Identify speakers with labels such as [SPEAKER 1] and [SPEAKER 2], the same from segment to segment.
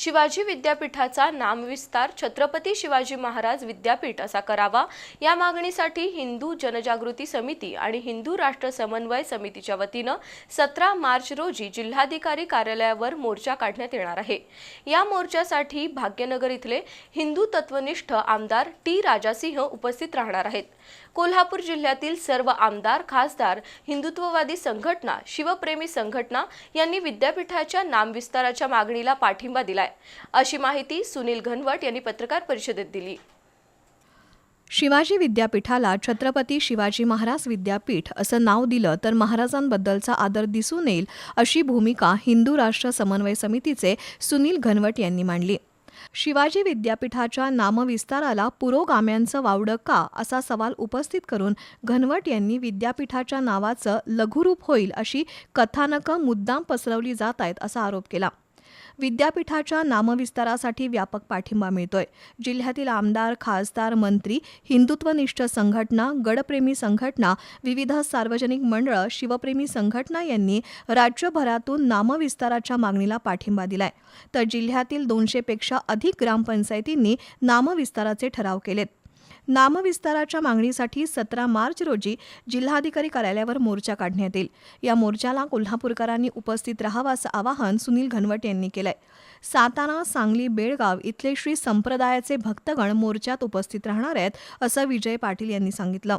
[SPEAKER 1] शिवाजी विद्यापीठाचा नामविस्तार छत्रपती शिवाजी महाराज विद्यापीठ असा करावा. या मागणीसाठी हिंदू जनजागृती समिती आणि हिंदू राष्ट्र समन्वय समितीच्या वतीनं सतरा मार्च रोजी जिल्हाधिकारी कार्यालयावर मोर्चा काढण्यात येणार आहे. या मोर्चासाठी भाग्यनगर इथले हिंदू तत्वनिष्ठ आमदार टी राजासिंह उपस्थित राहणार आहेत. कोल्हापूर जिल्ह्यातील सर्व आमदार खासदार हिंदुत्ववादी संघटना शिवप्रेमी संघटना यांनी विद्यापीठाच्या नामविस्ताराच्या मागणीला पाठिंबा दिलाय. अशी माहिती सुनील घनवट यांनी पत्रकार परिषदेत दिली.
[SPEAKER 2] शिवाजी विद्यापीठाला छत्रपती शिवाजी महाराज विद्यापीठ असं नाव दिलं तर महाराजांबद्दलचा आदर दिसून येईल अशी भूमिका हिंदू राष्ट्र समन्वय समितीचे सुनील घनवट यांनी मांडली. शिवाजी विद्यापीठाच्या नामविस्ताराला पुरोगाम्यांचं वावडं का असा सवाल उपस्थित करून घनवट यांनी विद्यापीठाच्या नावाचं लघुरूप होईल अशी कथानकं मुद्दाम पसरवली जात आहेत असा आरोप केला. विद्यापीठाच्या नामविस्तारासाठी व्यापक पाठिंबा मिळतोय. जिल्ह्यातील आमदार खासदार मंत्री हिंदुत्वनिष्ठ संघटना गडप्रेमी संघटना विविध सार्वजनिक मंडळं शिवप्रेमी संघटना यांनी राज्यभरातून नामविस्ताराच्या मागणीला पाठिंबा दिलाय. तर जिल्ह्यातील दोनशेपेक्षा अधिक ग्रामपंचायतींनी नामविस्ताराचे ठराव केलेत. नामविस्ताराच्या मागणीसाठी सतरा मार्च रोजी जिल्हाधिकारी कार्यालयावर मोर्चा काढण्यात येईल. या मोर्चाला कोल्हापूरकरांनी उपस्थित राहावं असं आवाहन सुनील घनवट यांनी केलंय. सातारा सांगली बेळगाव इथले श्री संप्रदायाचे भक्तगण मोर्चात उपस्थित राहणार आहेत असं विजय पाटील यांनी सांगितलं.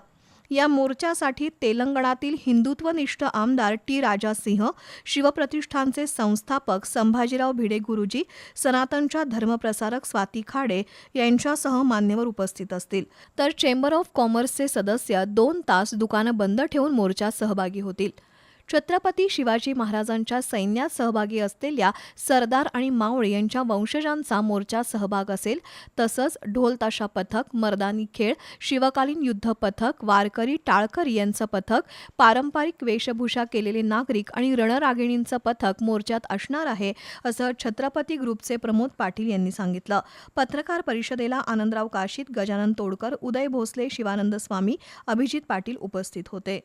[SPEAKER 2] या मोर्चासाठी तेलंगणातील हिंदुत्वनिष्ठ आमदार टी राजा सिंह शिवप्रतिष्ठानचे संस्थापक संभाजीराव भिडे गुरुजी सनातनच्या धर्मप्रसारक स्वाती खाडे यांच्यासह मान्यवर उपस्थित असतील. तर चेंबर ऑफ कॉमर्सचे सदस्य दोन तास दुकानं बंद ठेवून मोर्चात सहभागी होतील. छत्रपती शिवाजी महाराजांच्या सैन्यात सहभागी असलेल्या सरदार आणि मावळे यांच्या वंशजांचा मोर्चात सहभाग असेल. तसंच ढोलताशा पथक मर्दानी खेळ शिवकालीन युद्ध पथक वारकरी टाळकरी यांचं पथक पारंपरिक वेशभूषा केलेले नागरिक आणि रणरागिणींचं पथक मोर्चात असणार आहे असं छत्रपती ग्रुपचे प्रमोद पाटील यांनी सांगितलं. पत्रकार परिषदेला आनंदराव काशीत गजानन तोडकर उदय भोसले शिवानंद स्वामी अभिजित पाटील उपस्थित होते.